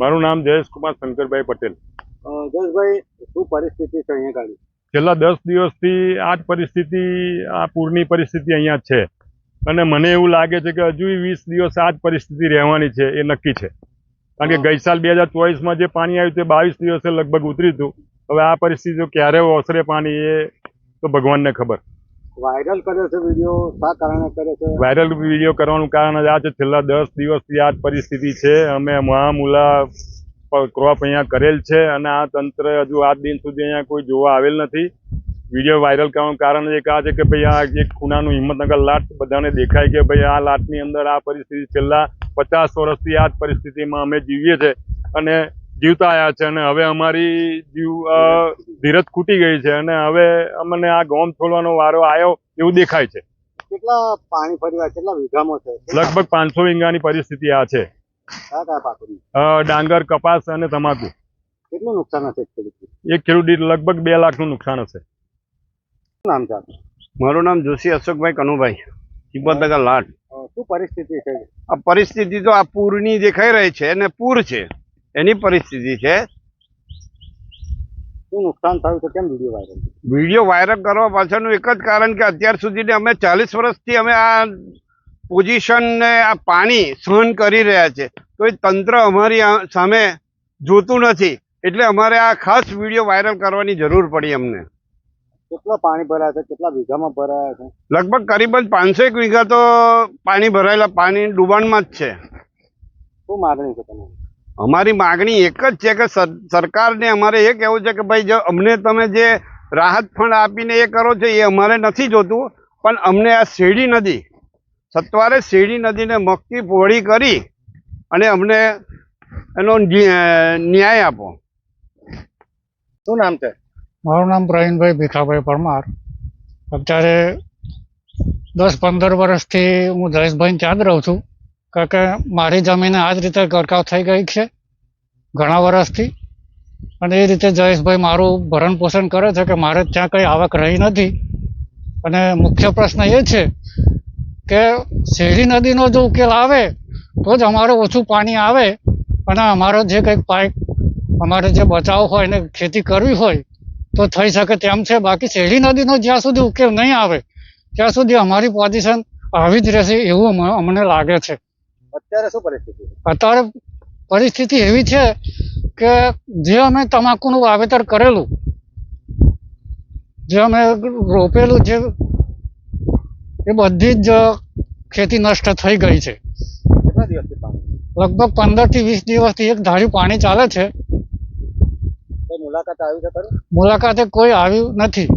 મારું નામ જયેશકુમાર શંકરભાઈ પટેલ. જયેશભાઈ શું પરિસ્થિતિ છે અહીંયા ગાડી? છેલ્લા દસ દિવસથી આ જ પરિસ્થિતિ આ પૂરની પરિસ્થિતિ અહીંયા છે. અને મને એવું લાગે છે કે હજુ વીસ દિવસ આ જ પરિસ્થિતિ રહેવાની છે એ નક્કી છે. કારણ કે ગઈ સાલ બે હજાર ચોવીસમાં જે પાણી આવ્યું તે બાવીસ દિવસે લગભગ ઉતર્યું હતું. હવે આ પરિસ્થિતિ ક્યારે ઓસરે પાણી એ તો ભગવાનને ખબર. વાયરલ કર્યો છે વીડિયો, શા કારણે કર્યો છે? વાયરલ વીડિયો કરવાનું કારણ જ આ છે, છેલ્લા દસ દિવસથી આ પરિસ્થિતિ છે. અમે મહામુલા ક્રોપ અહીંયા કરેલ છે અને આ તંત્ર હજુ આજ દિન સુધી અહીંયા કોઈ જોવા આવેલ નથી. વીડિયો વાયરલ કરવાનું કારણ એક આ છે કે ભાઈ આ એક ખૂણાનું હિંમતનગર લાટ બધાને દેખાય કે ભાઈ આ લાટની અંદર આ પરિસ્થિતિ છેલ્લા પચાસ વર્ષથી આ જ પરિસ્થિતિમાં અમે જીવીએ છીએ. અને જીવતા આવ્યા છે અને હવે અમારી જીવ ધીરજ ખૂટી ગઈ છે અને હવે અમને આ ગોમ છોડવાનો વારો આવ્યો એવું દેખાય છે. કેટલા પાણી ફર્યા કેટલા વીઘામાં છે? લગભગ પાંચસો વીંગાની પરિસ્થિતિ આ છે. ડાંગર કપાસ અને તમાકુ. કેટલું નુકસાન હશે એક ખેડૂત દીઠ લગભગ બે લાખનું નુકસાન હશે. શું નામ છે મારું નામ જોશી અશોકભાઈ કનુભાઈ હિંમતનગર લાટ શું પરિસ્થિતિ છે? આ પરિસ્થિતિ તો આ પૂરની દેખાઈ રહી છે અને પૂર છે. એની પરિસ્થિતિ છે. શું નુકસાન થયું છે? કેમ વીડિયો વાયરલ વીડિયો વાયરલ કરવા પાછળનું એક જ કારણ કે અત્યાર સુધી અમે ચાલીસ વર્ષથી અમે આ પોઝિશન ને આ પાણી સહન કરી રહ્યા છે. તો એ તંત્ર અમારી સામે જોતું નથી. એટલે અમારે આ ખાસ વીડિયો વાયરલ કરવાની જરૂર પડી અમને. કેટલા પાણી ભરાયા છે? કેટલા વીઘામાં ભરાયા છે? લગભગ કરીબન પાંચસો એક વીઘા તો પાણી ભરાયેલા પાણી ડુબાણમાં જ છે. શું માગણી છે તમારી? અમારી માગણી એક જ છે કે સર- સરકારને અમારે એ કહેવું છે કે ભાઈ જો અમને તમે જે રાહત ફંડ આપીને એ કરો છો એ અમારે નથી જોતું પણ અમને આ શેરડી નદી સત્વારે શેરડી નદીને મક્કી પહોળી કરી અને અમને એનો ન્યાય આપો. શું નામ છે? મારું નામ પ્રવીણભાઈ ભીખાભાઈ પરમાર. અત્યારે દસ પંદર વર્ષથી હું જયેશભાઈ ત્યાં જ રહું છું કારણ કે મારી જમીન આ જ રીતે ગરકાવ થઈ ગઈ છે. ઘણા વર્ષથી. અને એ રીતે જયેશભાઈ મારું ભરણ પોષણ કરે છે કે મારે ત્યાં કંઈ આવક રહી નથી. અને મુખ્ય પ્રશ્ન એ છે કે શેરી નદીનો જો ઉકેલ આવે તો જ અમારે ઓછું પાણી આવે. અને અમારો જે કંઈક પાક અમારે જે બચાવ હોય ને ખેતી કરવી હોય તો થઈ શકે તેમ છે. બાકી શેરી નદીનો જ્યાં સુધી ઉકેલ નહીં આવે ત્યાં સુધી અમારી પોઝિશન આવી જ રહેશે એવું અમ- અમને લાગે છે. અત્યારે શું પરિસ્થિતિ અત્યારે પરિસ્થિતિ એવી છે કે જે અમે તમાકુનું વાવેતર કરેલું જે અમે રોપેલું જે એ બધી જ ખેતી નષ્ટ થઈ ગઈ છે. લગભગ પંદરથી વીસ દિવસથી એક ધાર્યું પાણી ચાલે છે. મુલાકાત આવી છે મુલાકાતે કોઈ આવ્યું નથી.